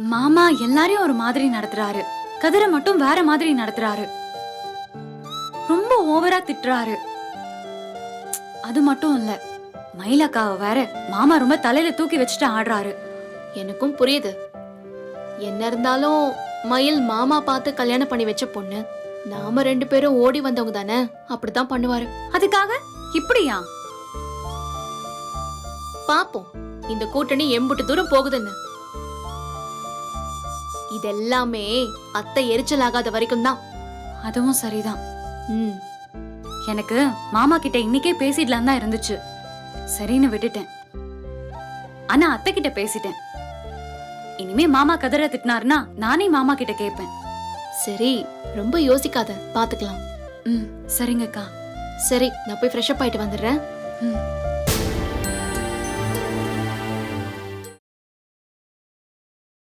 மாமா எல்லாரையும் ஒரு மாதிரி நடத்துறாரு. கதிரை மட்டும் வேற மாதிரி நடத்துறாரு. ரொம்ப ஓவரா திட்டுறாரு. அது மட்டும் இல்ல மயிலக்காவை வேற மாமா ரொம்ப தலையில தூக்கி வச்சுட்டு ஆடுறாரு. எனக்கும் புரியுது. என்ன இருந்தாலும் மயில் மாமா பார்த்து கல்யாணம் பண்ணி வச்ச பொண்ணு நாம ரெண்டு பேரும் ஓடி வந்தவங்க தானே? அப்படித்தான் பண்ணுவாரு. அதுக்காக? இப்படியா? பாப்போம். இந்த கூட்டணி எம்புட்டு தூரம் போகுதுன்னு. இதெல்லாமே அத்தை எரிச்சல் ஆகாத வரைக்கும் தான் அதுவும் சரிதான். ம். எனக்கு மாமா கிட்ட இன்னைக்கே பேசிடலாம் தான் இருந்துச்சு. சரின்னு விட்டுட்டேன். ஆனா அத்தை கிட்ட பேசிட்டேன். இனிமே மாமா கதிரை திட்டினாருன்னா நானே மாமா கிட்ட கேட்பேன். சரி ரொம்ப யோசிக்காத பாத்துக்கலாம். ம் சரிங்கக்கா. சரி நான் போய் ஃப்ரெஷ் அப் ஆயிட்டு வந்துடுறேன். ம்.